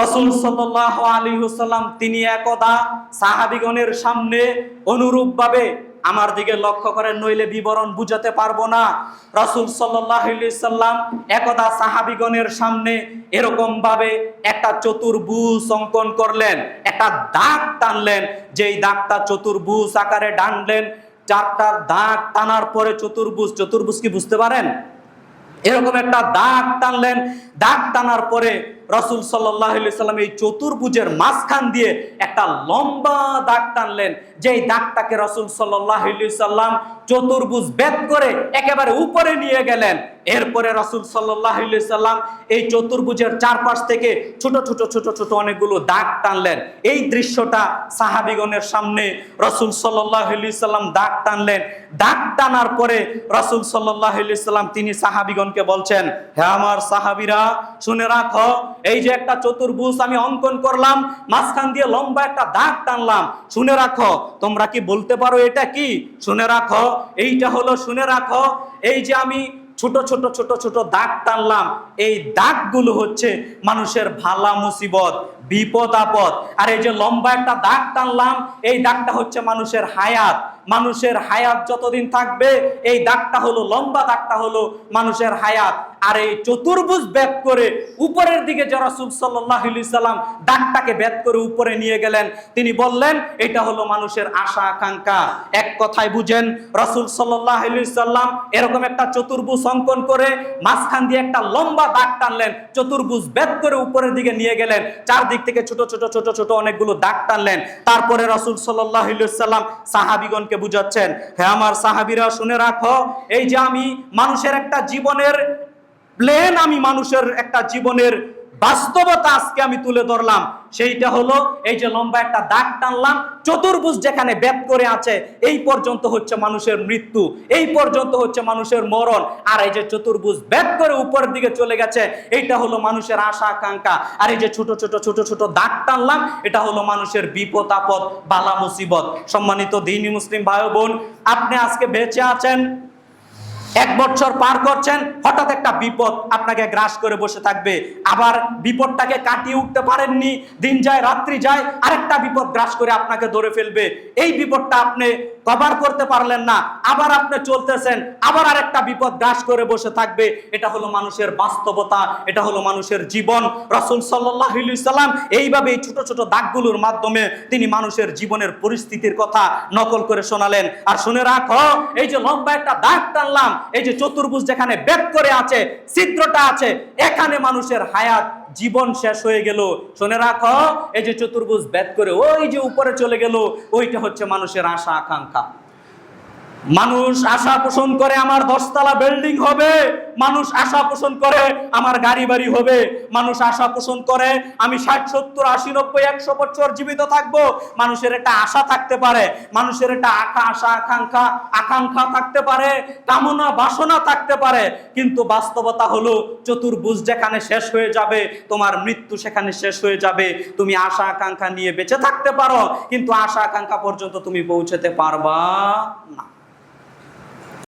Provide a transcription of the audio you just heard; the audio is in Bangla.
রসুল সাল্লাহ আলী হুসাল্লাম তিনি একদা সাহাবিগণের সামনে অনুরূপভাবে আমার দিকে লক্ষ্য করেন, নইলে বিবরণ বুঝাতে পারব না। রসুল সাল্লাম একদা সাহাবিগণের সামনে এরকম ভাবে একটা চতুর্ভুজ অঙ্কন করলেন, একটা দাগ টানলেন। যেই দাগটা চতুর্ভুজ আকারে টানলেন, চারটা দাগ টানার পরে চতুর্ভুজ চতুর্ভুজ কি বুঝতে পারেন? এরকম একটা দাগ টানলেন। দাগ টানার পরে রসুল সাল্লাম এই চতুর্ভুজের মাঝখান দিয়ে একটা লম্বা দাগ টানলেন। যেই দাগটাকে রসুল সাল্লাহ সাল্লাম চতুর্ভুজ বেদ করে একেবারে উপরে নিয়ে গেলেন। এরপরে রসুল সাল্লাম এই চতুর্ভুজের চারপাশ থেকে ছোট ছোট ছোট ছোট অনেকগুলো দাগ টানলেন। এই দৃশ্যটা সাহাবিগণের সামনে রসুল সাল্লাম দাগ টানলেন। দাগ টানার পরে রসুল সাল্লাম তিনি সাহাবিগণকে বলছেন হ্যাঁ আমার সাহাবিরা, শুনে রাখো, এই যে একটা চতুর্ভুজ আমি অঙ্কন করলাম, মাঝখান দিয়ে লম্বা একটা দাগ টানলাম। শুনে রাখো, তোমরা কি বলতে পারো এটা কি? শুনে রাখো, এইটা হলো শুনে রাখো, এই যে আমি ছোট ছোট ছোট ছোট দাগ টানলাম। এই দাগগুলো হচ্ছে মানুষের ভালা মুসিবত, বিপদ আপদ। আর এই যে লম্বা একটা দাগ টানলাম, এই দাগটা হচ্ছে মানুষের হায়াত। মানুষের হায়াত যতদিন থাকবে, এই দাগটা হলো, লম্বা দাগটা হলো মানুষের হায়াত। আর এই চতুর্ভুজ ব্যাপ করে উপরের দিকে যে রাসূল সাল্লাম দাগটাকে ব্যাপ করে উপরে নিয়ে গেলেন, তিনি বললেন, এটা হলো মানুষের আশা, আকাঙ্ক্ষা। এক কথায় বুঝেন, রাসূল আলাইহি সাল্লাম এরকম একটা চতুর্ভুজ অঙ্কন করে মাঝখান দিয়ে একটা লম্বা দাগ টানলেন, চতুর্ভুজ ব্যাপ করে উপরের দিকে নিয়ে গেলেন, চারদিক থেকে ছোট ছোট ছোট ছোট অনেকগুলো দাগ টানলেন। তারপরে রাসূল সাল্লাম সাহাবীগণকে বুঝাচ্ছেন, হে আমার সাহাবীরা, শুনে রাখো, এই যে আমি মানুষের একটা জীবনের প্লেন আমি মানুষের একটা জীবনের বাস্তবতা আজকে আমি তুলে ধরলাম। সেইটা হলো, এই যে লম্বা একটা দাগ টানলাম, চতুর্ভুজ যেখানে ব্যাপ করে আছে, এই পর্যন্ত হচ্ছে মানুষের মৃত্যু, এই পর্যন্ত হচ্ছে মানুষের মরণ। আর এই যে চতুর্ভুজ ব্যাপ করে উপরের দিকে চলে গেছে, এইটা হলো মানুষের আশা, আকাঙ্ক্ষা। আর এই যে ছোট ছোট ছোট ছোট দাগ টানলাম, এটা হলো মানুষের বিপদ, আপদ, বালা, মুসিবত। সম্মানিত দিনী মুসলিম ভাই বোন, আপনি আজকে বেঁচে আছেন? এক বছর পার করছেন, হঠাৎ একটা বিপদ আপনাকে গ্রাস করে বসে থাকবে। আবার বিপদটাকে কাটিয়ে উঠতে পারেননি, দিন যায়, রাত্রি যায়, আরেকটা বিপদ গ্রাস করে আপনাকে ধরে ফেলবে। এই বিপদটা আপনি কভার করতে পারলেন না। আবার আপনি চলতেছেন, আবার আরেকটা বিপদ গ্রাস করে বসে থাকবে। এটা হলো মানুষের বাস্তবতা, এটা হলো মানুষের জীবন। রসুল সাল্লাহ সাল্লাম এইভাবে এই ছোট ছোট দাগগুলোর মাধ্যমে তিনি মানুষের জীবনের পরিস্থিতির কথা নকল করে শোনালেন। আর শুনে রাখো, এই যে লম্বা একটা দাগ টানলাম, এই যে চতুর্ভুজ যেখানে ব্যাপ করে আছে, ছিদ্রটা আছে, এখানে মানুষের হায়াত জীবন শেষ হয়ে গেল। শুনে রাখো, এই যে চতুর্ভুজ ব্যাপ করে ওই যে উপরে চলে গেল, ওইটা হচ্ছে মানুষের আশা, আকাঙ্ক্ষা। মানুষ আশা পোষণ করে আমার দশতলা বিল্ডিং হবে। মানুষ আশা পোষণ করে আমার গাড়ি বাড়ি হবে। মানুষ আশা পোষণ করে আমি ষাট, সত্তর, আশি, নব্বই, একশো বছর জীবিত থাকব। মানুষের একটা আশা থাকতে পারে। মানুষের একটা আশা আশা, আকাঙ্ক্ষা আকাঙ্ক্ষা থাকতে পারে। কামনা, বাসনা থাকতে পারে। কিন্তু বাস্তবতা হলো চতুর্ভুজ যেখানে শেষ হয়ে যাবে, তোমার মৃত্যু সেখানে শেষ হয়ে যাবে। তুমি আশা, আকাঙ্ক্ষা নিয়ে বেঁচে থাকতে পারো, কিন্তু আশা, আকাঙ্ক্ষা পর্যন্ত তুমি পৌঁছতে পারবা না।